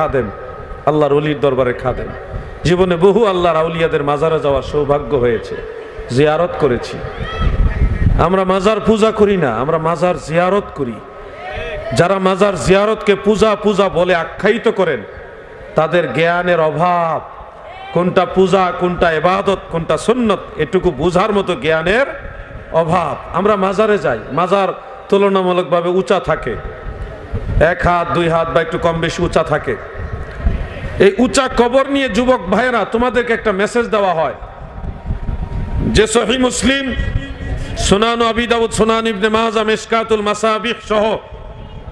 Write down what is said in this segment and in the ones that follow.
খাদেম, আল্লাহর অলির দরবারে খাদেম। জীবনে বহু আল্লাহর আউলিয়াদের মাজারে যাওয়ার সৌভাগ্য হয়েছে, জিয়ারত করেছি। আমরা মাজার পূজা করি না, আমরা মাজার জিয়ারত করি। যারা মাজার জিয়ারতকে পূজা পূজা বলে আখ্যায়িত করেন, তাদের জ্ঞানের অভাব। কোনটা পূজা, কোনটা এবাদত কোনটা সুন্নত, এটুকু বুঝার মতো জ্ঞানের অভাব। আমরা মাজারে যাই, মাজার তুলনামূলকভাবে উঁচা থাকে। এক হাত, দুই হাত বা একটু কম বেশি উঁচা থাকে। এই উঁচা কবর নিয়ে যুবক ভাইয়েরা, তোমাদেরকে একটা মেসেজ দেওয়া হয়। যে সহি মুসলিম, সোনান আবি দাউদ, সোনান ইবনে মাহাজা মেশকাতুল মাসাবিহ সহ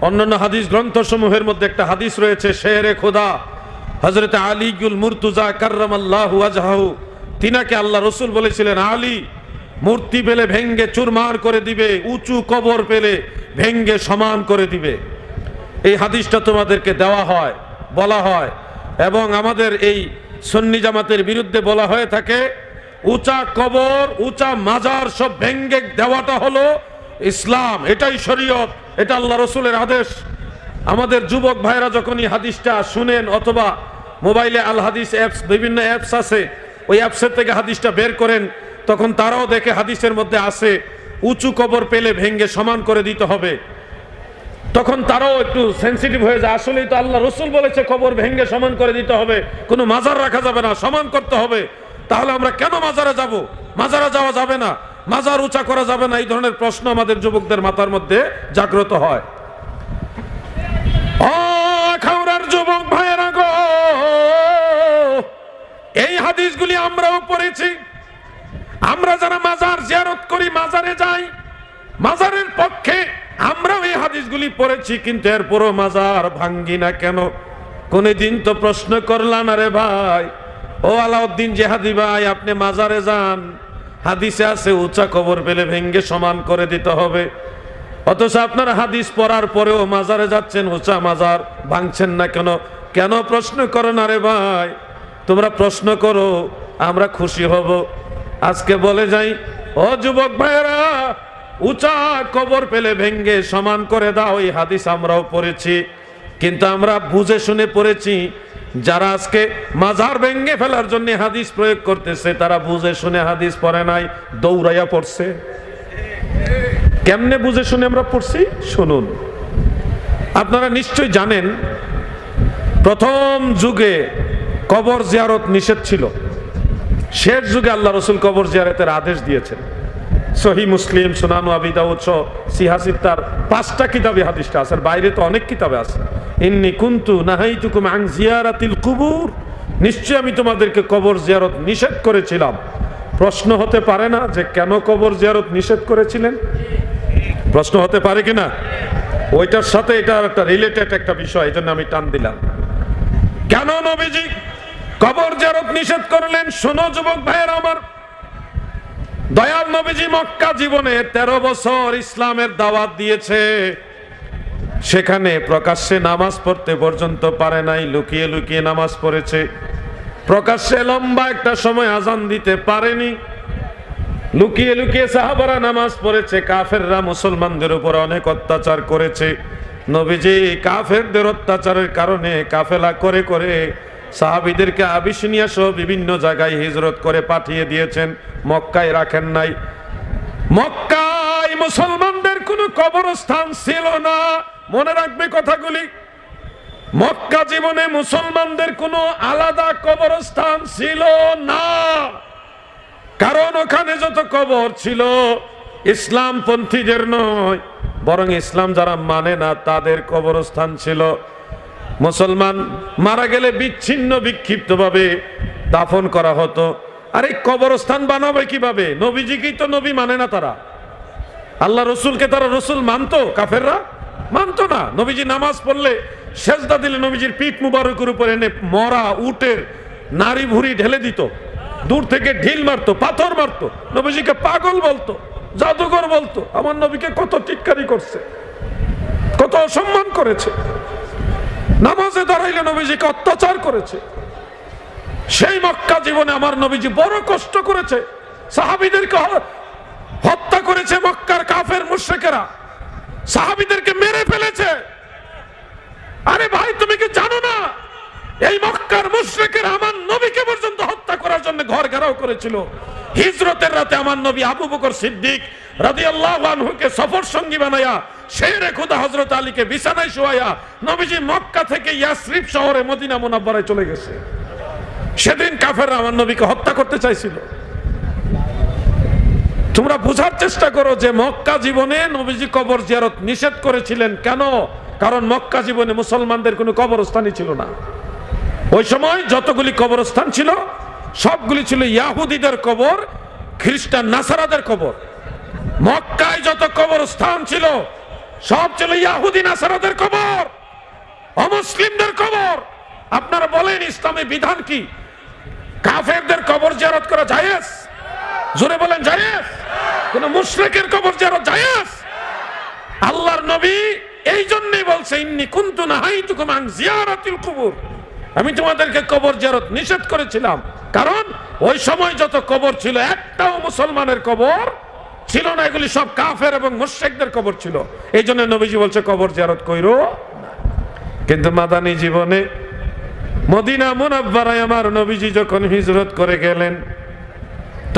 অন্যান্য হাদিস গ্রন্থসমূহের মধ্যে একটা হাদিস রয়েছে, শেরে খোদা হজরত আলীগুল মুর্তুজা কার্রাম আল্লাহ আজহাহু তিনাকে আল্লাহ রসুল বলেছিলেন, আলী, মূর্তি পেলে ভেঙ্গে চুরমার করে দিবে, উঁচু কবর পেলে ভেঙ্গে সমান করে দিবে। এই হাদিসটা তোমাদেরকে দেওয়া হয়, বলা হয়। এবং আমাদের এই সন্নি জামাতের বিরুদ্ধে বলা হয়ে থাকে, উঁচা কবর, উঁচা মাজার সব ভেঙ্গে দেওয়াটা হলো ইসলাম, এটাই শরীয়ত, এটা আল্লাহ রসুলের আদেশ। আমাদের যুবক ভাইরা যখন এই হাদিসটা শুনেন অথবা মোবাইলে আল হাদিস অ্যাপস, বিভিন্ন অ্যাপস আছে, ওই অ্যাপসের থেকে হাদিসটা বের করেন, তখন তারাও দেখে হাদিসের মধ্যে আছে উঁচু কবর পেলে ভেঙ্গে সমান করে দিতে হবে। তখন তারাও একটু সেন্সিটিভ হয়ে যায়। আসলেই তো আল্লাহ রসুল বলেছে, কবর ভেঙ্গে সমান করে দিতে হবে, কোনো মাজার রাখা যাবে না, সমান করতে হবে। তাহলে আমরা কেন মাজারে যাব? মাজারে যাওয়া যাবে না। মাজার উঁচা করা যাবে না, এই ধরনের প্রশ্ন আমাদের যুবকদের মাথার মধ্যে জাগ্রত হয়। যুবক ভাইয়েরা গো, এই হাদিসগুলি আমরাও পড়েছি। আমরা যারা মাজার জিয়ারত করি, মাজারে যাই, মাজারের পক্ষে আমরাও এই হাদিসগুলি পড়েছি, কিন্তু এরপরও মাজার ভাঙ্গি না কেন? কোনদিন তো প্রশ্ন করলাম না রে ভাই, ও আলাউদ্দিন জেহাদি ভাই, আপনি মাজারে যান। হাদিসে আছে, উঁচা কবর পেলে ভেঙ্গে সমান করে দিতে হবে। অথচ আপনারা হাদিস পড়ার পরেও মাজারে যাচ্ছেন, উঁচা মাজার ভাঙছেন না কেন? কেন প্রশ্ন করো না রে ভাই? তোমরা প্রশ্ন করো, আমরা খুশি হব। আজকে বলে যাই, ও যুবক ভাইয়েরা উঁচা কবর পেলে ভেঙ্গে সমান করে দাও, এই হাদিস আমরাও পড়েছি। কিন্তু আমরা বুঝে শুনে পড়েছি, যারা আজকে মাজার ভেঙ্গে ফেলার জন্য হাদিস প্রয়োগ করতেছে, তারা বুঝে শুনে হাদিস পড়ে নাই, দৌড়াইয়া পড়ছে। কেমনে বুঝে শুনে আমরা পড়ছি? শুনুন। আপনারা নিশ্চয় জানেন, প্রথম যুগে কবর জিয়ারত নিষেধ ছিল। শেষ যুগে আল্লাহ রসুল কবর জিয়ারতের আদেশ দিয়েছেন। সহি মুসলিম, সোনানু আবি দাউদ সহ সিহাসিত্তার পাঁচটা কিতাবে হাদিসটা আছে, আর বাইরে তো অনেক কিতাবে আছে। ইন্নি কুন্তু নাহাইতুকুম আং জিয়ারাতিল কুবুর। নিশ্চয় আমি তোমাদেরকে কবর জিয়ারত নিষেধ করেছিলাম। প্রশ্ন হতে পারে না যে কেন কবর জিয়ারত নিষেধ করেছিলেন? প্রশ্ন হতে পারে কিনা? ওইটার সাথে এটা একটা রিলেটেড একটা বিষয়, এই জন্য আমি টান দিলাম। কেন নবীজি কবর জিয়ারত নিষেধ করলেন? শোনো যুবক ভাইয়ের আমার দয়াল নবীজি মক্কা জীবনে তেরো বছর ইসলামের দাওয়াত দিয়েছে। সেখানে প্রকাশ্যে নামাজ পড়তে পর্যন্ত পারে নাই, লুকিয়ে লুকিয়ে নামাজ পড়েছে। প্রকাশ্যে লম্বা একটা সময় আজান দিতে পারেনি। লুকিয়ে লুকিয়ে সাহাবারা নামাজ পড়েছে, কাফেররা মুসলমানদের উপর অনেক অত্যাচার করেছে। নবীজি কাফেরদের অত্যাচারের কারণে কাফেলা করে করে সাহাবিদেরকে আবিসিনিয়া সহ বিভিন্ন জায়গায় হিজরত করে পাঠিয়ে দিয়েছেন। মক্কায় রাখেন নাই। মক্কায় মুসলমানদের কোনো কবরস্থান ছিল না। মনে রাখবে কথাগুলি। মক্কা জীবনে মুসলমানদের কোনো আলাদা কবরস্থান ছিল না। কারণ ওখানে যত কবর ছিল ইসলাম পন্থীদের নয়। বরং ইসলাম যারা মানে না, তাদের কবরস্থান ছিল। মুসলমান মারা গেলে বিচ্ছিন্ন বিক্ষিপ্ত ভাবে দাফন করা হতো। আরে কবরস্থান বানাবে কীভাবে? নবীজিকেই তো নবী মানে না তারা। আল্লাহ রসুলকে তারা রসুল মানতো? কাফেররা মানতো না। নবীজি নামাজ পড়লে সেজদা দিলে নবীজির পিঠ মুবারকের উপর এনে মরা, উটের নারী ভুড়ি ঢেলে দিত। দূর থেকে ঢিল মারতো, পাথর মারতো। নবীজিকে পাগল বলতো, জাদুঘর বলতো। আমার নবীকে কত টিটকারি করছে, কত অসম্মান করেছে। নামাজে দাঁড়াইলে নবীজিকে অত্যাচার করেছে। সেই মক্কা জীবনে আমার নবীজি বড় কষ্ট করেছে। সাহাবিদেরকে হত্যা করেছে মক্কার কাফের মুশ্রিকেরা। সাহাবিদেরকে মেরে ফেলেছে। আরে ভাই, তুমি কি জানো না? এই মক্কার মুশরিকের আমার নবীকে পর্যন্ত হত্যা করার জন্য ঘর ঘেরাও করেছিল। হিজরতের রাতে আমার নবী আবু বকর সিদ্দিক রাদিয়াল্লাহু আনহুকে সফর সঙ্গী বানায়া শেরে খুদা হযরত আলীকে বিছানায় শোয়ায়া নবীজি মক্কা থেকে ইয়াসরিব শহরে মদিনা মুনাব্বারায় চলে গেছে। সেদিন কাফেররা আমার নবীকে হত্যা করতে চাইছিল। তোমরা বোঝার চেষ্টা করো যে মক্কা জীবনে নবীজি কবর জিয়ারত নিষেধ করেছিলেন কেন? কারণ মক্কা জীবনে মুসলমানদের কোনো কবরস্থানই ছিল না। ওই সময় যতগুলি কবরস্থান ছিল, সবগুলি ছিল ইয়াহুদিদের কবর, খ্রিস্টান, নাসারাদের কবর। মক্কায় যত কবরস্থান ছিল সব ছিল ইয়াহুদি, নাসারাদের কবর, অমুসলিমদের কবর। আপনারা বলেন, ইসলামী বিধান কি? কাফেরদের কবর জিয়ারত করা জায়েজ? জোরে বলেন, জায়েজ? কোন মুশরিকের কবর জিয়ারত জায়েজ? আল্লাহর নবী এই জন্যই বলছে, ইন্নি কুন্তু নাহাইতুকুম আন জিয়ারাতিল কুবুর। আমি তোমাদেরকে কবর জিয়ারত নিষেধ করেছিলাম। কারণ ওই সময় যত কবর ছিল, একটাও মুসলমানের কবর ছিল না, এগুলি সব কাফের এবং মুশরিকদের কবর ছিল। এই জন্য নবীজি বলছে, কবর জিয়ারত কইরো কিন্তু মাদানী জীবনে মদিনা মুনাব্বারায় আমার নবীজি যখন হিজরত করে গেলেন,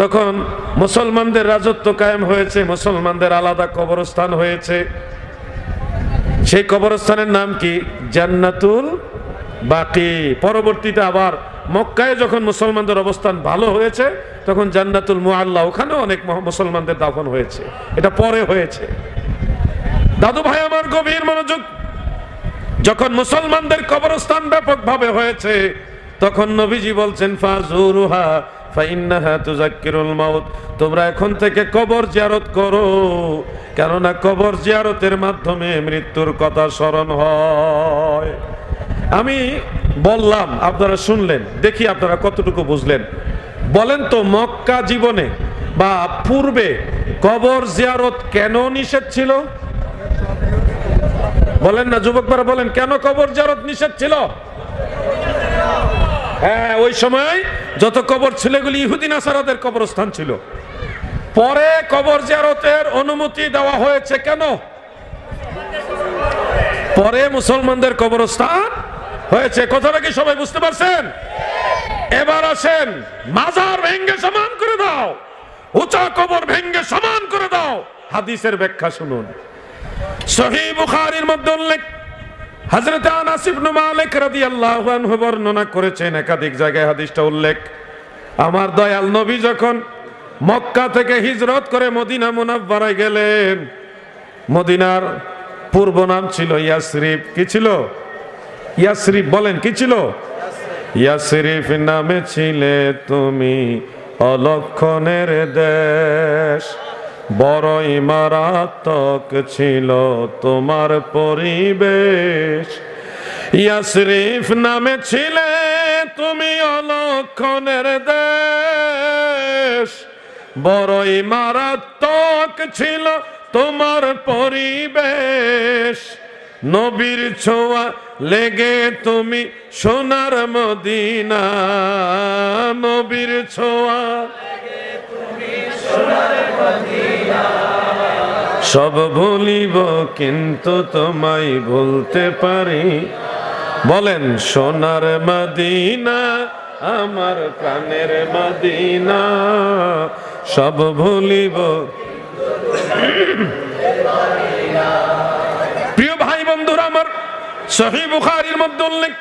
তখন মুসলমানদের রাজত্ব কায়েম হয়েছে, মুসলমানদের আলাদা কবরস্থান হয়েছে। সেই কবরস্থানের নাম কি? জান্নাতুল বাকি। পরবর্তীতে আবার মক্কায় যখন মুসলমানদের অবস্থান ভালো হয়েছে, তখন জান্নাতুল মুআল্লা ওখানে অনেক মুসলমানদের দাফন হয়েছে। এটা পরে হয়েছে। দাদু ভাই আমার গভীর মনোযোগ। যখন মুসলমানদের কবরস্থান ব্যাপকভাবে হয়েছে, তখন নবীজি বলছেন, ফাজুরুহা, ফাইন্নাহা তুজাক্কিরুল মাউত। তোমরা এখন থেকে কবর জিয়ারত করো, কেননা কবর জিয়ারতের মাধ্যমে মৃত্যুর কথা স্মরণ হয়। আমি বললাম, আপনারা শুনলেন, দেখি আপনারা কতটুকু বুঝলেন। বলেন তো, মক্কা জীবনে বা পূর্বে কবর জিয়ারত কেন নিষেধ ছিল? বলেন না, যুবক যুবকরা বলেন, কেন কবর জিয়ারত নিষেধ ছিল? হ্যাঁ ওই সময় যত কবর ছিল, এগুলি ইহুদি নাসারাদের কবরস্থান ছিল। পরে কবর জিয়ারতের অনুমতি দেওয়া হয়েছে কেন? পরে মুসলমানদের কবরস্থান হয়েছে, কথাটা কি সবাই বুঝতে পারছেন? এবার আসেন, মাজার ভেঙ্গে সমান করে দাও, উঁচা কবর ভেঙ্গে সমান করে দাও। হাদিসের ব্যাখ্যা শুনুন। সহি বুখারীর মধ্যে উল্লেখ, হযরত আনাস ইবনে মালিক রাদিয়াল্লাহু আনহু বর্ণনা করেছেন, একাধিক জায়গায় হাদিসটা উল্লেখ। আমার দয়াল নবী যখন মক্কা থেকে হিজরত করে মদিনা মুনাব্বারায় গেলেন, মদিনার পূর্ব নাম ছিল ইয়াসরিফ কি ছিল? ইয়াসরিফ বলেন, কি ছিল? ইয়াসরিফ নামে ছিলে তুমি অলক্ষণের দেশ। বড় মারাত্মক ছিল তোমার পরিবেশ। ইয়াসরিফ নামে ছিলে তুমি অলক্ষণের দেশ। বড় মারাত্মক ছিল তোমার পরিবেশ। নবীর ছোঁয়া লেগে তুমি সোনার মদিনা, নবীর ছোঁয়া। সব ভুলিব কিন্তু তোমায় ভুলতে পারি। বলেন, সোনার মদিনা, আমার প্রাণের মদিনা। সব ভুলিব সহি বুখারীর মধ্যে উল্লেখ,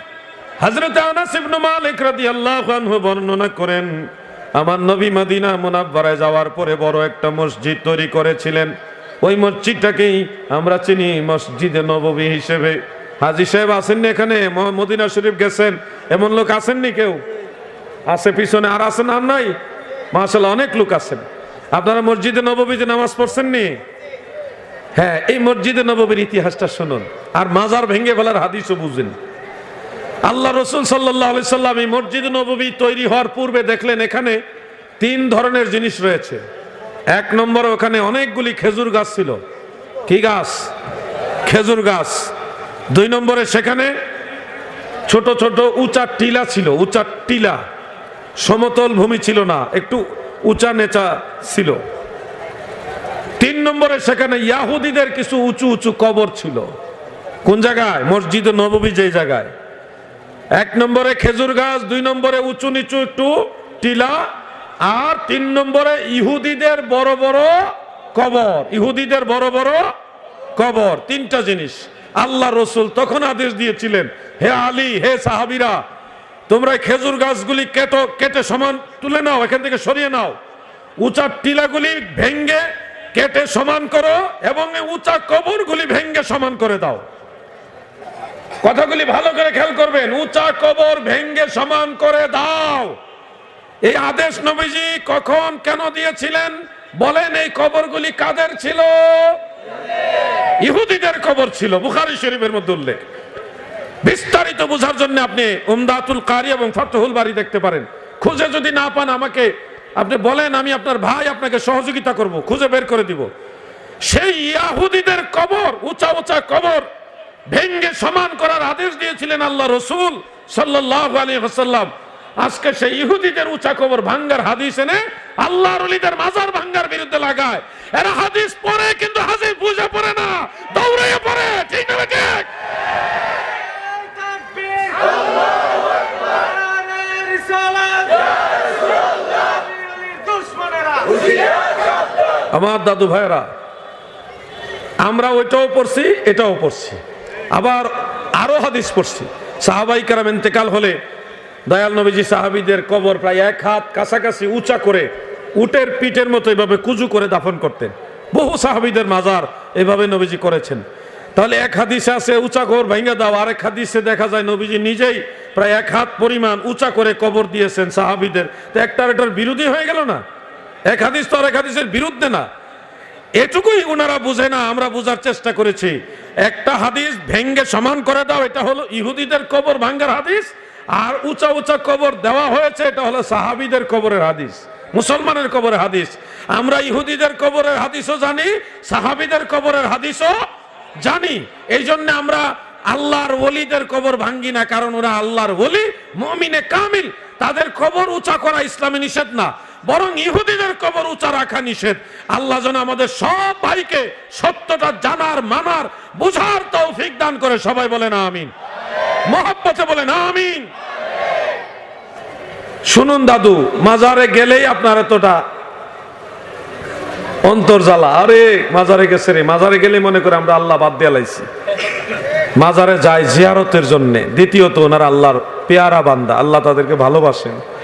হযরত আনাস ইবনে মালিক রাদিয়াল্লাহু আনহু বর্ণনা করেন, আমার নবী মদিনা মুনাব্বারায় যাওয়ার পরে বড় একটা মসজিদ তৈরি করেছিলেন। ওই মসজিদটাকেই আমরা চিনি মসজিদে নববী হিসেবে। হাজি সাহেব আসেননি এখানে? মদিনা শরীফ গেছেন? এমন লোক আসেননি কেউ? আছে পিছনে আর আছেন আর নাই? মাশাল্লাহ অনেক লোক আছেন। আপনারা মসজিদে নববীতে নামাজ পড়ছেননি? হ্যাঁ এই মসজিদে নববীর ইতিহাসটা শুনুন। আর মাজার ভেঙে ফেলার হাদিসও বুঝেন। আল্লাহ রসুল সাল্লাহ এই মসজিদ নববী তৈরি হওয়ার পূর্বে দেখলেন, এখানে তিন ধরনের জিনিস রয়েছে। এক নম্বর, ওখানে অনেকগুলি খেজুর গাছ ছিল। কি গাছ? খেজুর গাছ। দুই নম্বরে, সেখানে ছোট ছোট উঁচা টিলা ছিল। উঁচা টিলা, সমতল ভূমি ছিল না, একটু উঁচা নেচা ছিল। তিন নম্বরে সেখানে ইয়াহুদিদের কিছু উঁচু উঁচু কবর ছিল। কোন জায়গায়? মসজিদ নববী যে জায়গায়। এক নম্বরে খেজুর গাছ, দুই নম্বরে উঁচু নিচু একটু টিলা, আর তিন নম্বরে ইহুদিদের বড় বড় কবর। ইহুদিদের বড় বড় কবর। তিনটা জিনিস। আল্লাহ রসুল তখন আদেশ দিয়েছিলেন, হে আলী, হে সাহাবিরা, তোমরা খেজুর গাছগুলি কেটো, কেটে সমান তুলে নাও, এখান থেকে সরিয়ে নাও। উঁচা টিলাগুলি ভেঙ্গে কেটে সমান করো এবং উঁচা কবরগুলি ভেঙ্গে সমান করে দাও। কথাগুলি ভালো করে খেয়াল করবেন, উঁচা কবর ভেঙ্গে সমান করে দাও। এই আদেশ নবীজি কখন কেন দিয়েছিলেন? বলেন, এই কবরগুলি কাদের ছিল? ইহুদিদের কবর ছিল, বুখারী শরীফের মধ্যে উল্লেখ। বিস্তারিত বোঝার জন্য আপনি উমদাতুল কারি এবং ফতহুল বাড়ি দেখতে পারেন। খুঁজে যদি না পান আমাকে আপনি বলেন, আমি আপনার ভাই আপনাকে সহযোগিতা করব, খুঁজে বের করে দিব। সেই ইয়াহুদিদের কবর, উঁচা উঁচা কবর, ভেঙ্গে সমান করার আদেশ দিয়েছিলেন আল্লাহ রসুল সাল্লাহ আলী হাসাল্লাম আজকে সেই ইহুদিদের উঁচা কবর ভাঙ্গার হাদিস এনে আল্লাহর অলিদের মাজার ভাঙ্গার বিরুদ্ধে লাগায়। এরা হাদিস পড়ে, কিন্তু হাদিস বুঝে পড়ে না, দৌড়াইয়ে পড়ে, ঠিক না ঠিক তাকবীর নারে রিসালাত নবীর দুশমনেরা আমার দাদু ভাইরা আমরা ওইটাও পড়ছি, এটাও পড়ছি। আবার আরও হাদিস পড়ছি। সাহাবাই কারাম ইন্তেকাল হলে দয়াল নবীজি সাহাবিদের কবর প্রায় এক হাত কাছাকাছি উঁচা করে উটের পিঠের মতো এভাবে কুজু করে দাফন করতেন। বহু সাহাবিদের মাজার এভাবে নবীজি করেছেন। তাহলে এক হাদিসে আছে, উঁচা কবর ভেঙে দাও। আরেক হাদিসে দেখা যায় নবীজি নিজেই প্রায় এক হাত পরিমাণ উঁচা করে কবর দিয়েছেন সাহাবিদের। তো একটার এটার বিরোধী হয়ে গেল না? এক হাদিস তো আর এক হাদিসের বিরুদ্ধে না। এটুকুই ওনারা বুঝে না, আমরা বোঝার চেষ্টা করেছি। একটা হাদিস ভেঙ্গে সমান করে দাও, এটা হলো ইহুদিদের কবর ভাঙ্গার হাদিস, আর উঁচা উঁচা কবর দেওয়া হয়েছে, এটা হলো সাহাবিদের কবরের হাদিস, মুসলমানের কবরের হাদিস। আমরা ইহুদিদের কবরের হাদিসও জানি, সাহাবিদের কবরের হাদিসও জানি। এই জন্য আমরা আল্লাহর ওলিদের কবর ভাঙ্গি না, কারণ ওরা আল্লাহর ওলি, মমিনে কামিল। তাদের কবর উঁচা করা ইসলামে নিষেধ না। বরং ইহুদিদের কবর উঁচা রাখা নিষেধ। আল্লাহ যেন আমাদের সব ভাইকে সত্যটা জানার, মানার, বুঝার তৌফিক দান করে সবাই বলেন আমিন। মহাব্বতে বলেন আমিন। শুনুন দাদু, মাজারে গেলেই আপনার এতটা অন্তর জ্বালা। আরে, মাজারে গেছে রে। মাজারে গেলে মনে করে আমরা আল্লাহ বাদ দিয়ে লাইছি। মাজারে যায় জিয়ারতের জন্য। দ্বিতীয়ত ওনারা আল্লাহর পেয়ারা বান্দা। আল্লাহ তাদেরকে ভালোবাসেন।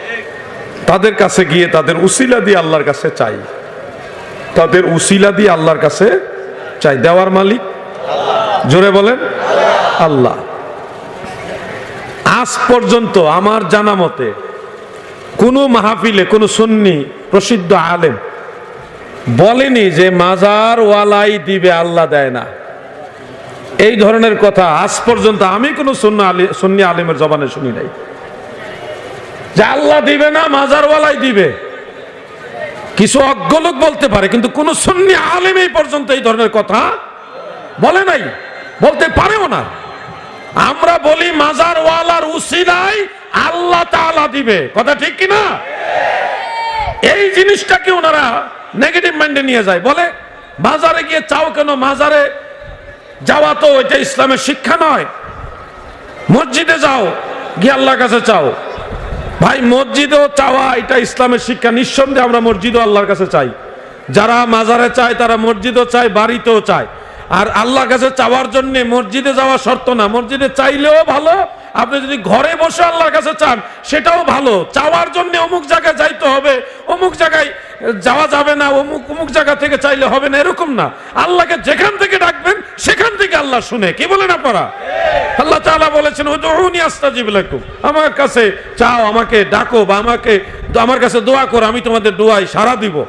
তাদের কাছে গিয়ে তাদের উসিলা দিয়ে আল্লাহর কাছে চাই। তাদের উসিলা দিয়ে আল্লাহর কাছে চাই। দেওয়ার মালিক? জোরে বলেন? আল্লাহ। আজ পর্যন্ত আমার জানা মতে কোনো মাহফিলে কোনো সুন্নি প্রসিদ্ধ আলেম বলেনি যে মাজার ওয়ালাই দিবে আল্লাহ দেয় না। এই ধরনের কথা আজ পর্যন্ত আমি কোনো সুন্নি আলি সুন্নি আলিমের জবানে শুনি নাই। যে আল্লাহ দিবে না, মাজারওয়ালাই দিবে। কিছু অজ্ঞ লোক বলতে পারে, কিন্তু কোন সুন্নি আলেম এই পর্যন্ত এই ধরনের কথা বলে নাই, বলতে পারেও না। আমরা বলি মাজারওয়ালার উসিলাই আল্লাহ তাআলা দিবে। কথা ঠিক কি না? এই জিনিসটাকে ওনারা নেগেটিভ মাইন্ডে নিয়ে যায়, বলে মাজারে গিয়ে চাও কেন? মাজারে যাওয়া তো এটা ইসলামের শিক্ষা নয়। মসজিদে যাও, গিয়ে আল্লাহর কাছে চাও। ভাই, মসজিদও চাওয়া, এটা ইসলামের শিক্ষা। নিঃসন্দেহে আমরা মসজিদও আল্লাহর কাছে চাই। যারা মাজারে চায়, তারা মসজিদও চায়, বাড়িতেও চায়। আর আল্লাহর কাছে চাওয়ার জন্য মসজিদে যাওয়া শর্ত না। মসজিদে চাইলেও ভালো, আপনি যদি ঘরে বসে আল্লাহর কাছে চান, সেটাও ভালো। চাওয়ার জন্য অমুক জায়গায় যাইতে হবে, অমুক জায়গায় যাওয়া যাবে না, অমুক অমুক জায়গা থেকে চাইলে হবে না, এরকম না। আল্লাহকে যেখান থেকে ডাকবেন সেখান থেকে আল্লাহ শুনে। কি বলেন আপনারা? আল্লাহ তাআলা বলেছেন, উদউনি আস্তাজিব আমার কাছে চাও, আমাকে ডাকো বা আমাকে আমার কাছে দোয়া করো, আমি তোমাদের দোয়াই সারা দিব।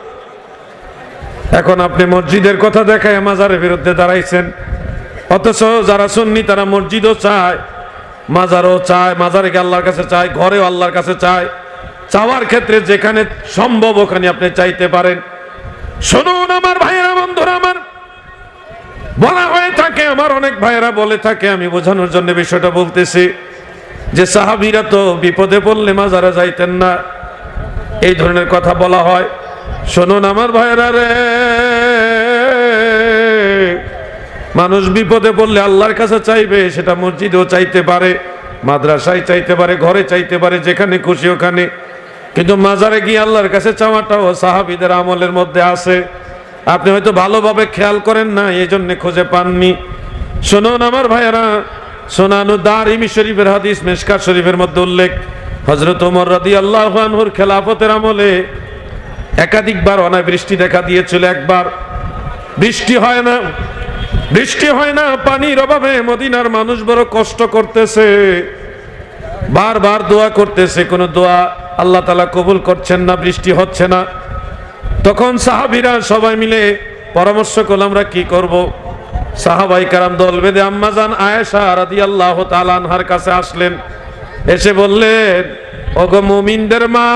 এখন আপনি মসজিদের কথা দেখায় মাজারের বিরুদ্ধে দাঁড়াইছেন। অথচ যারা সুন্নি, তারা মসজিদও চায়, মাজারও চায়, মাজারে আল্লাহর কাছে চায়, ঘরেও আল্লাহর কাছে চায়। চাওয়ার ক্ষেত্রে যেখানে সম্ভব, ওখানে আপনি চাইতে পারেন। শুনুন আমার ভাইয়েরা, বন্ধুরা, আমার বলা হয়ে থাকে, আমার অনেক ভাইয়েরা বলে থাকে, আমি বোঝানোর জন্য বিষয়টা বলতেছি যে সাহাবিরা তো বিপদে পড়লে মাজারে যাইতেন না। এই ধরনের কথা বলা হয়। শুনুন আমার ভাইয়েরা রে, মানুষ বিপদে পড়লে আল্লাহর কাছে চাইবে, সেটা মসজিদেও চাইতে পারে, মাদ্রাসায় চাইতে পারে, ঘরে চাইতে পারে, যেখানে খুশি ওখানে। কিন্তু মাজারে গিয়ে আল্লাহর কাছে চাওয়াটাও সাহাবিদের আমলের মধ্যে আছে। আপনি হয়তো ভালোভাবে খেয়াল করেন না এই জন্য খুঁজে পাননি। শুনুন আমার ভাইয়েরা, সোনানু দারিমি শরীফের হাদিস মেশকার শরীফের মধ্যে উল্লেখ। হজরত ওমর রাদি আল্লাহর খেলাফতের আমলে একাধিকবার অনাবৃষ্টি দেখা দিয়েছিল একবার। বৃষ্টি হয় না, বৃষ্টি হয় না, পানির অভাবে মদিনার মানুষ বড় কষ্ট করতেছে। বারবার দোয়া করতেছে, কোনো দোয়া আল্লাহ তালা কবুল করছেন না, বৃষ্টি হচ্ছে না। তখন সাহাবিরা সবাই মিলে পরামর্শ করলাম আমরা কি করব? সাহাবাই কারাম দল বেদে আম্মাজান আয়েশা রাদি আল্লাহ তালানহার কাছে আসলেন। এসে বললেন, ওগো মুমিনদের মা,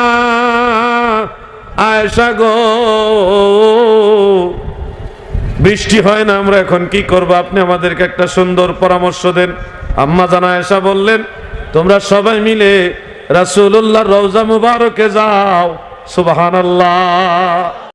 আয়েশা গো, বৃষ্টি হয় না, আমরা এখন কি করব? আপনি আমাদেরকে একটা সুন্দর পরামর্শ দেন। আম্মা জানা আয়েশা বললেন, তোমরা সবাই মিলে রাসূলুল্লাহর রওজা মুবারকে যাও। সুবহানাল্লাহ।